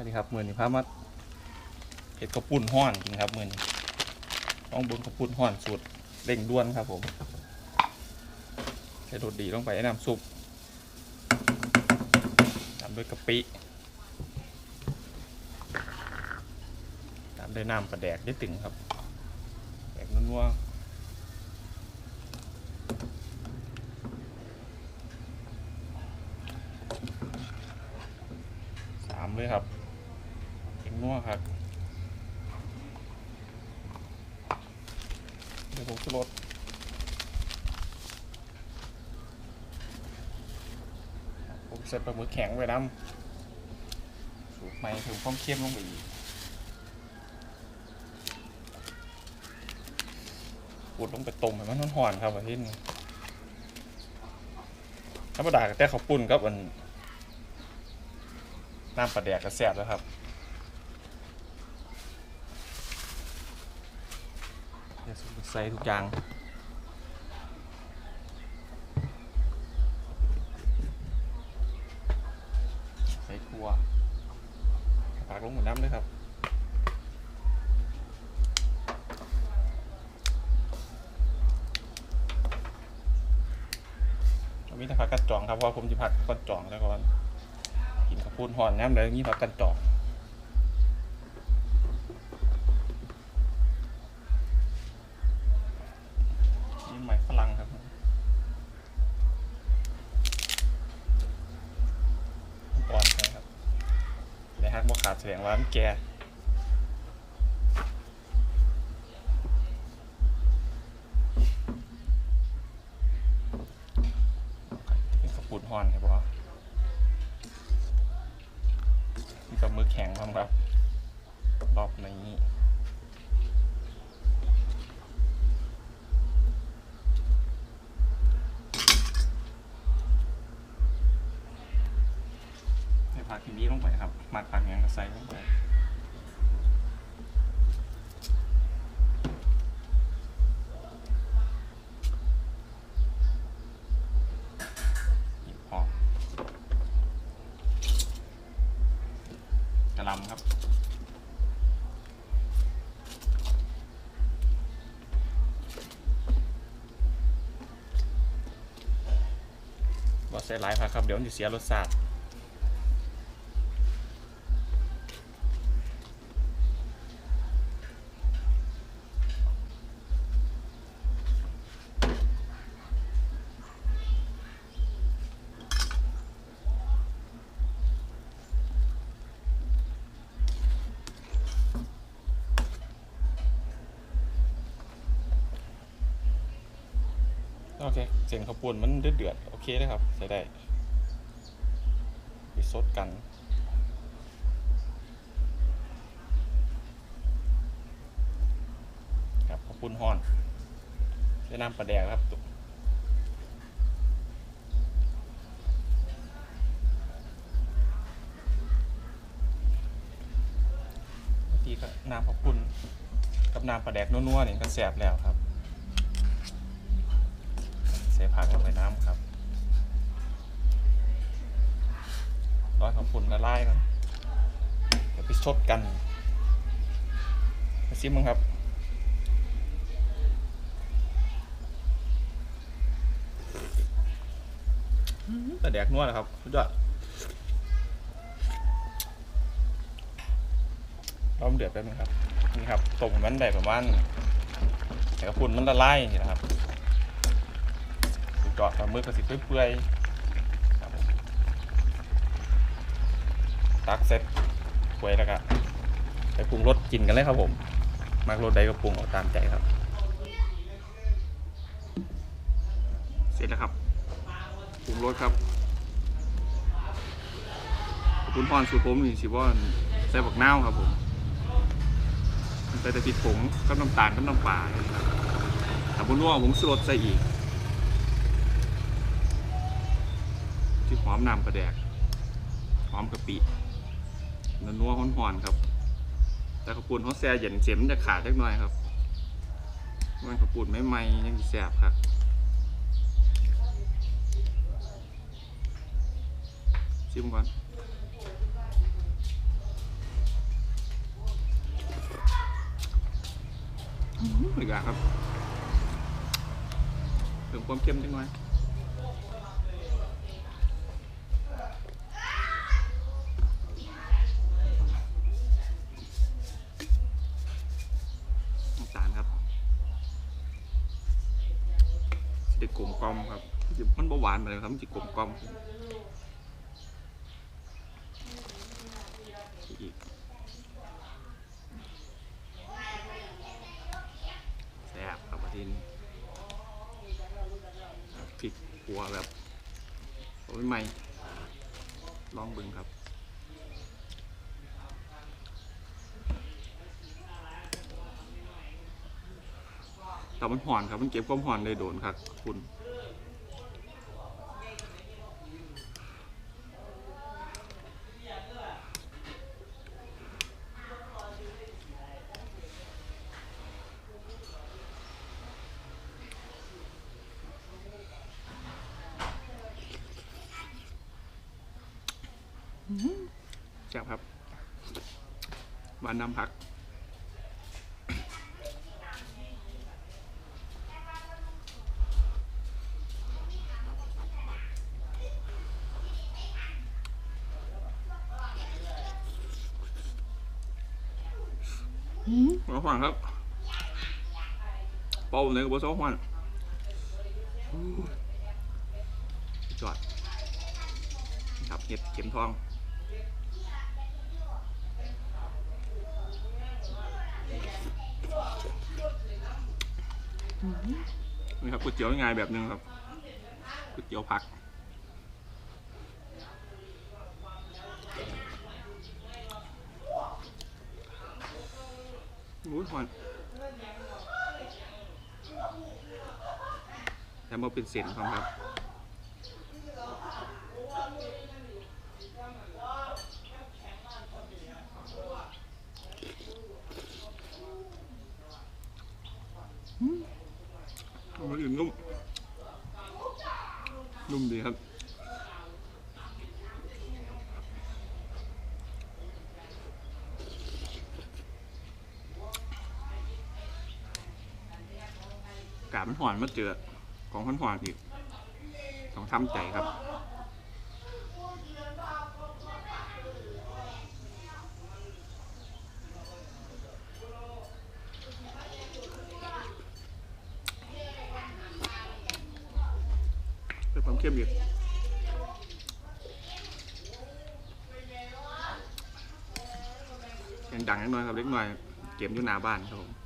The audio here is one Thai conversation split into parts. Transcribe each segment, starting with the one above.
วัสดีครับมือนี้พามาเห็ดกระปุ่นห้อนจริงครับมือนี้ต้องบนกระปุ่นห้อนสูตรเร่งด่วนครับผมใส่รสดีลงไปในน้ำซุปตามด้วยกะปิตามด้วยน้ำปลาแดกได้ตึงครับแดกนัวๆสามเลยครับ นัวครับเดี๋ยวผมจะลดผมใส่ปลาหมึกแข็งไว้น้ำสูตรใหม่ถึงความเข้มลงไปอีกกดลงไปต้มให้มันหอนๆครับอาทิตย์นี้ธรรมดาก็แต่ข้าปุ้นครับอันน้ำปลาแดกก็แซ่บแล้วครับเดี๋ยว ใส่ทุกอย่างใส่ถั่วปากลงหมดน้ำเลยครับมีแต่ผักกัดจองครับเพราะผมจะผักกัดจองแล้วก่อนกินข้าวปุ้นห่อนน้ำเลยมีผักกัดจอง ว่ามันแก่เป็นกระปุ้นห่อนครับพ่อมีกับมือแข็งบ้างครับรอบนี้ ใส่ลงไปหยิบหอมกระลำครับบอใส่หลายผักครับ เดี๋ยวมันจะเสียรสชาติ โอเคเสียงข้าวปุ้นมันเดือดเดือดๆโอเคเลยครับใส่ได้ไปซดกันครับข้าวปุ้นห่อนใช้น้ำปลาแดกครับตุบางทีก็น้ำข้าวปุ้นกับน้ำปลาแดกนัวๆนี่ก็แซ่บแล้วครับ ส่ผักลงไปน้ำครับร้อยของฝุ่นละลายกันเดี๋ยวไปชดกันมาซิมมั้งครับแต่แดกนัวนะครับสุดยอดร้อมเดือดแป๊บนึงครับ นี่ครับต้มมันได้ประมาณแต่กระปุ่นมันละลายนี่นะครับ สุดยอดปลาหมึกกระสิเปื่อยๆตักเสร็จไว้แล้วก็ไปปรุงรสกินกันเลยครับผมมากรสใดก็ปรุงเอาตามใจครับ เสร็จแล้วครับปรุงรสครับคุณพรสูตรผมนี่สิว่าใส่บักนาวครับผมใส่แต่พริกผงกับน้ำตาลกับน้ำปลานะครับถ้าบุญว่าผมสรสใส่อีก ที่หอมน้ำกระแดกหอมกะปินัวนัวห่อนๆครับ แต่ขปูนเขาแซ่เย็นเข็มจะขาดเล็กน้อยครับมันขปูนไม่ไหมยังแสบครับชิมก่อนอีกอย่างครับถึงความเค็มเล็กน้อย กลมกล่อมครับ มันเบาหวานไปเลยครับมันจะกลมกล่อมอีกแซ่บครับอาทินพริกหัวแบบโอ้ยใหม่ลองเบึงครับ แต่มันห่อนครับ มันเก็บความห่อนเลยโดนครับคุณแซ่บครับหวานน้ำผัก มาฟังครับ เป่าในกระบอกซอมันจอดครับเห็ดเข็มทองนี่ครับก๋วยเตี๋ยวง่ายแบบนึงครับก๋วยเตี๋ยวผักรู้หอน แต่มาเป็นเส้นครับครับมันอื่นนุ่มนุ่มดีครับกาบมันหวนมาเจอ ของหวานๆอีกต้องทำใจครับเพิ่มความเข้มอีกยังดังนิดหน่อยครับเล็กน้อยเกมอยู่หน้าบ้านครับผม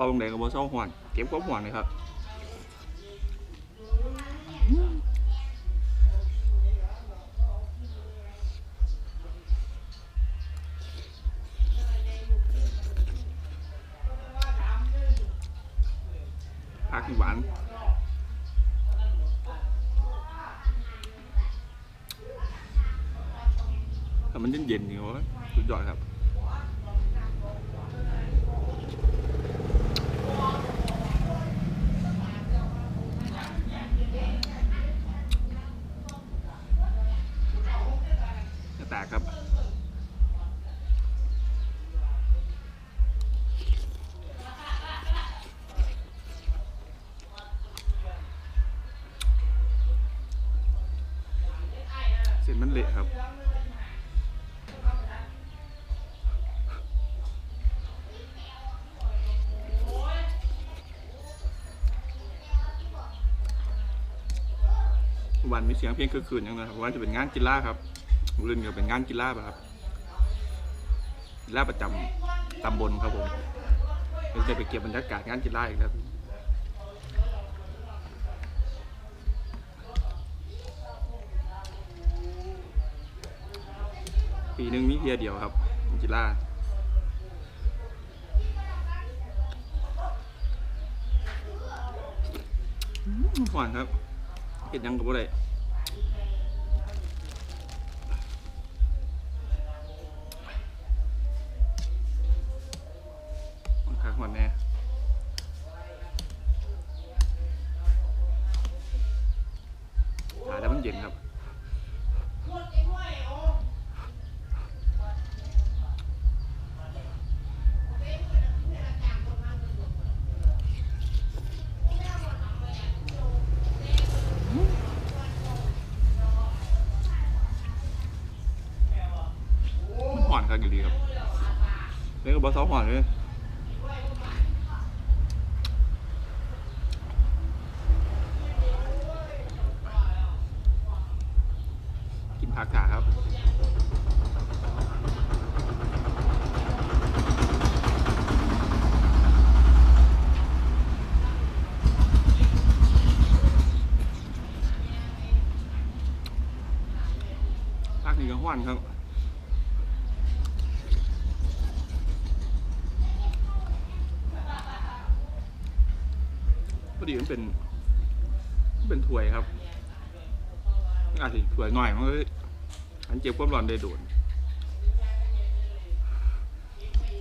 เป่าลงแดงกับบอเศร้าหวานเก็ มันเละครับ วันมีเสียงเพลงคือคืนย่างนะครับวันจะเป็นงานกีฬาครับรุ่นก็เป็นงานกีฬาป่ะครับกีฬาประจำตำบลครับผมเดี๋ยวจะไปเก็บบรรยากาศงานกีฬาอีกครับ ปีหนึ่งมีเพียเดียวครับกีฬาอืมหวานครับเห็ดยังกับอะไรหวานคักหวานแน่ อบะซอหวานเลยกินผักขาครับ ผักนี่ก็หวานครับ พอ ดีมันเป็นเป็นถ้วยครับอาจจะถ้วยหน่อยมันก็อันเจ็บความร้อนได้โดน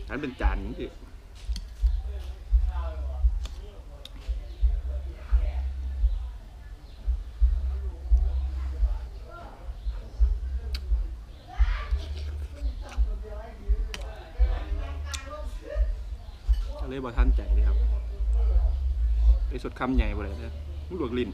อันเป็นจานที่เลยบ่ท่านใจเลยครับ ไปสดคำใหญ่บ่เลยนะมันลวกลิ้น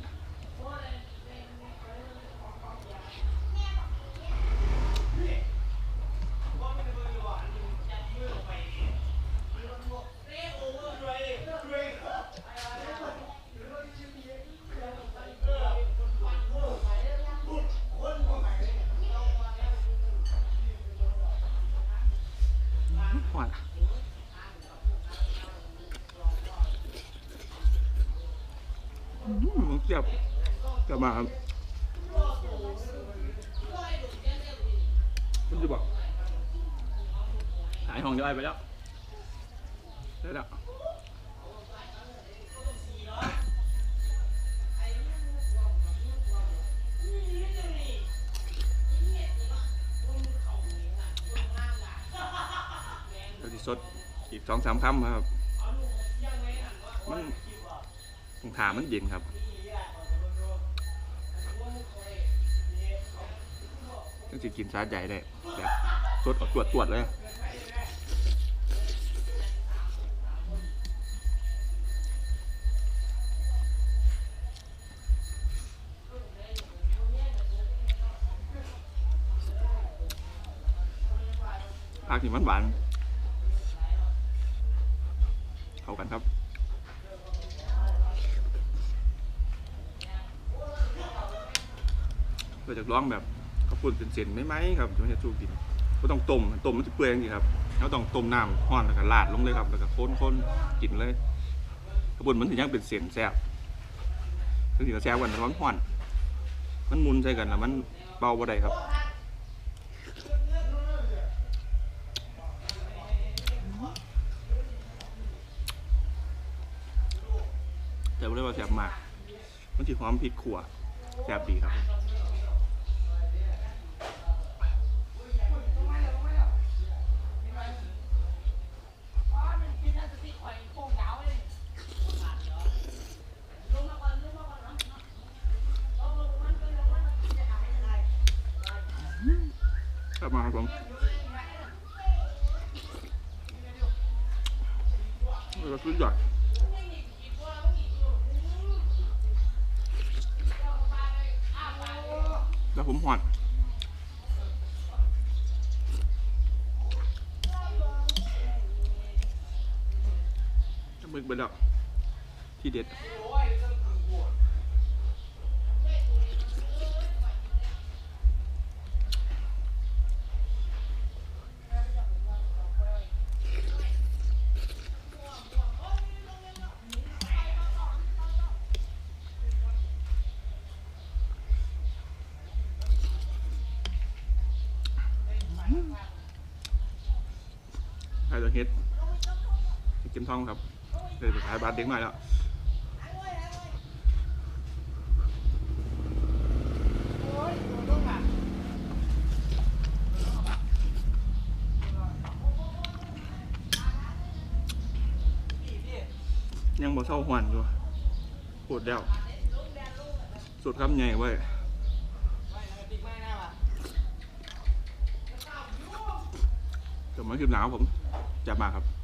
หว มมันเจียบกลับมาครับคุณจะบอกหายห้องย่อยไปแล้วได้แล้วเดี๋ยวที่สดอีกสองสามคำครับ มันต้องถามมันเย็นครับ ต้องสิกินซาใหญ่ได้แบบสดเอาตรวจตรวจเลยผักนี่มันหวานเข้ากันครับเราจะร้องแบบ ปุ้นเป็นเส้นไม่ไหมครับจะไม่ใช่สู้กินก็ต้องต้มต้มมันจะเปื่อยจริงครับแล้วต้องต้มน้ำห้อนแล้วก็ราดลงเลยครับแล้วก็ค้นๆกินเลยข้าวปุ้นมันถึงยังเป็นเส้นแซ่บถึงจะแซ่บกว่ร้อนห้อนมันมุนใส่กันแล้วมันเบาบ่ได้ครับแต่ว่าเรียกว่าแซ่บมาก มันจะหอมพริกขั่วแซ่บดีครับ ลับมาครับผมแล้วก็สุดยอดแล้วผมหอดจะมึกไปแล้วที่เด็ด นท่องครับเลยไปขายบาทเด็กหน่อยแล้วยังบ่เศร้าหวนอยู่ปวดแล้วสุดคำใหญ่เว้ยแต่มันคือหนาวผมจับมาครับ